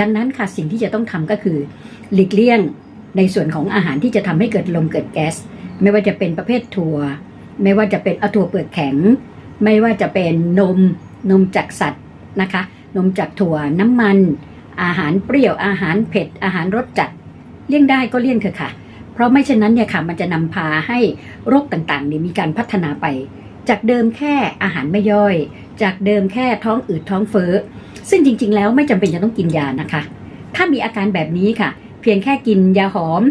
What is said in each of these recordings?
ดังนั้นค่ะสิ่งที่จะต้องทำก็คือ หลีกเลี่ยงในส่วนของอาหารที่จะทำให้เกิดลมเกิดแก๊ส ไม่ว่าจะเป็นประเภทถั่ว ไม่ว่าจะเป็นเอาถั่วเปลือกแข็ง ไม่ว่าจะเป็นนมนมจากสัตว์นะคะ นมจากถั่วน้ำมัน อาหารเปรี้ยวอาหารเผ็ด อาหารรสจัด เลี่ยงได้ก็เลี่ยงเถอะค่ะ เพราะไม่เช่นนั้นเนี่ยค่ะมันจะนำพาให้โรคต่างๆเนี่ยมีการพัฒนาไป จากเดิมแค่อาหารไม่ย่อย จากเดิมแค่ท้องอืดท้องเฟ้อ ซึ่งจริง ๆ แล้วไม่จำเป็นจะต้องกินยานะคะ ถ้ามีอาการแบบนี้ค่ะ เพียงแค่กินยาหอม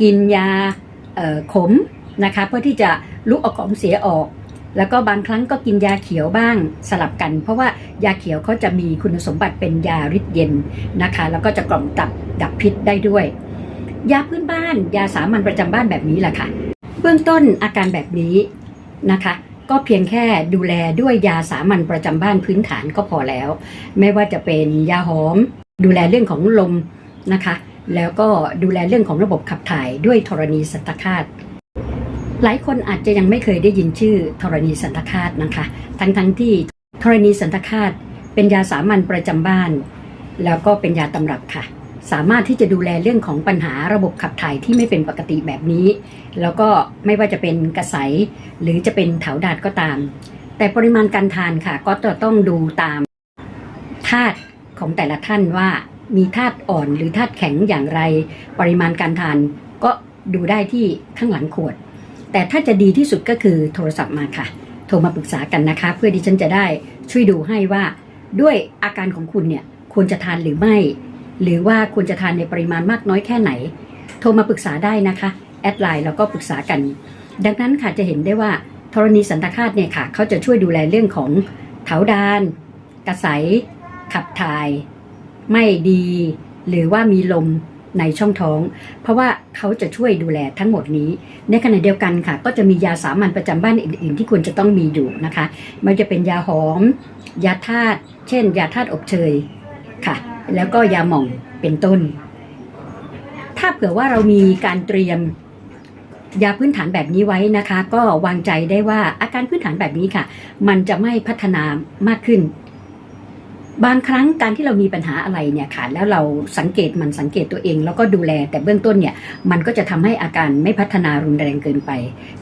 กินยาขมนะคะเพื่อที่จะลุกเอาของเสียออก แล้วก็บางครั้งก็กินยาเขียวบ้างสลับกัน เพราะว่ายาเขียวเขาจะมีคุณสมบัติเป็นยาฤทธิ์เย็นนะคะ แล้วก็จะกล่อมตับดับพิษได้ด้วย ยาพื้นบ้าน ยาสามัญประจำบ้านแบบนี้แหละค่ะ เบื้องต้นอาการแบบนี้นะคะ ก็เพียงแค่ดูแลด้วยยาสามัญประจำบ้านพื้นฐานก็พอแล้ว ไม่ว่าจะเป็นยาหอม ดูแลเรื่องของลมนะคะ แล้วก็ดูแลเรื่องของระบบขับถ่ายด้วยธรณีสันตคาตหลายคนอาจจะยังไม่เคยได้ยินชื่อธรณีสันตคาตนะคะ ทั้งทั้งที่ธรณีสันตคาตเป็นยาสามัญประจำบ้าน แล้วก็เป็นยาตำรับค่ะ สามารถที่จะดูแลเรื่องของปัญหาระบบขับถ่ายที่ไม่เป็นปกติแบบนี้ แล้วก็ไม่ว่าจะเป็นกระใสหรือจะเป็นเถาดาดก็ตาม แต่ปริมาณการทานค่ะ ก็จะต้องดูตามธาตุของแต่ละท่านว่ามีธาตุอ่อนหรือธาตุแข็งอย่างไร ปริมาณการทานก็ดูได้ที่ข้างหลังขวด แต่ถ้าจะดีที่สุดก็คือโทรศัพท์มาค่ะ โทรมาปรึกษากันนะคะ เพื่อที่ฉันจะได้ช่วยดูให้ว่าด้วยอาการของคุณเนี่ยควรจะทานหรือไม่ หรือว่าควรจะทานในปริมาณมากน้อยแค่ไหน โทรมาปรึกษาได้นะคะ แอดไลน์แล้วก็ปรึกษากัน ดังนั้นค่ะจะเห็นได้ว่าธรณีสันตคาตเนี่ยค่ะเขาจะช่วยดูแลเรื่องของเถาดาน กระใสขับถ่าย ไม่ดี หรือว่ามีลมในช่องท้อง เพราะว่าเขาจะช่วยดูแลทั้งหมดนี้ ในขณะเดียวกันค่ะ ก็จะมียาสามัญประจำบ้านอื่น ๆ ที่ควรจะต้องมีอยู่นะคะ มันจะเป็นยาหอม ยาธาตุเช่น ยาธาตุอบเชย แล้วก็ยาหม่องเป็นต้น ถ้าเผื่อว่าเรามีการเตรียมยาพื้นฐานแบบนี้ไว้นะคะ ก็วางใจได้ว่าอาการพื้นฐานแบบนี้ค่ะ มันจะไม่พัฒนามากขึ้น บางครั้งการที่เรามีปัญหาอะไรเนี่ยค่ะแล้วเราสังเกตมันสังเกตตัวเอง แล้วก็ดูแลแต่เบื้องต้นเนี่ยมันก็จะทำให้อาการไม่พัฒนารุนแรงเกินไป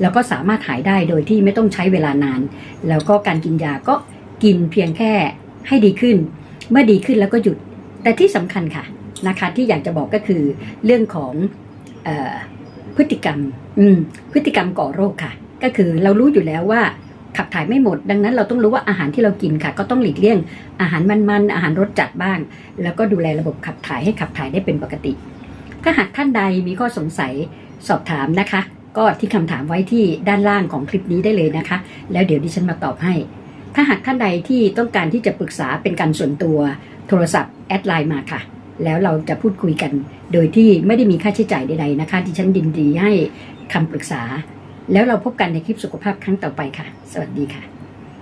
แล้วก็สามารถหายได้โดยที่ไม่ต้องใช้เวลานาน แล้วก็การกินยาก็กินเพียงแค่ให้ดีขึ้น เมื่อดีขึ้นแล้วก็หยุด แต่ที่สำคัญค่ะนะคะที่อยากจะบอกก็คือเรื่องของออพฤติกรรมอืมพฤติกรรมก่อโรคค่ะ ก็คือเรารู้อยู่แล้วว่าขับถ่ายไม่หมด ดังนั้นเราต้องรู้ว่าอาหารที่เรากินค่ะ ก็ต้องหลีกเลี่ยง อาหารมันๆอาหารรสจัดบ้าง แล้วก็ดูแลระบบขับถ่ายให้ขับถ่ายได้เป็นปกติ ถ้าหากท่านใดมีข้อสงสัยสอบถามนะคะ ก็ที่คำถามไว้ที่ด้านล่างของคลิปนี้ได้เลยนะคะ แล้วเดี๋ยวดิฉันมาตอบให้ ถ้าหากท่านใดที่ต้องการที่จะปรึกษาเป็นการส่วนตัวโทรศัพท์แอดไลน์มาค่ะ แล้วเราจะพูดคุยกัน โดยที่ไม่ได้มีค่าใช้จ่ายใดๆนะคะที่ฉันดินดีให้คำปรึกษา แล้วเราพบกันในคลิปสุขภาพครั้งต่อไปค่ะ สวัสดีค่ะ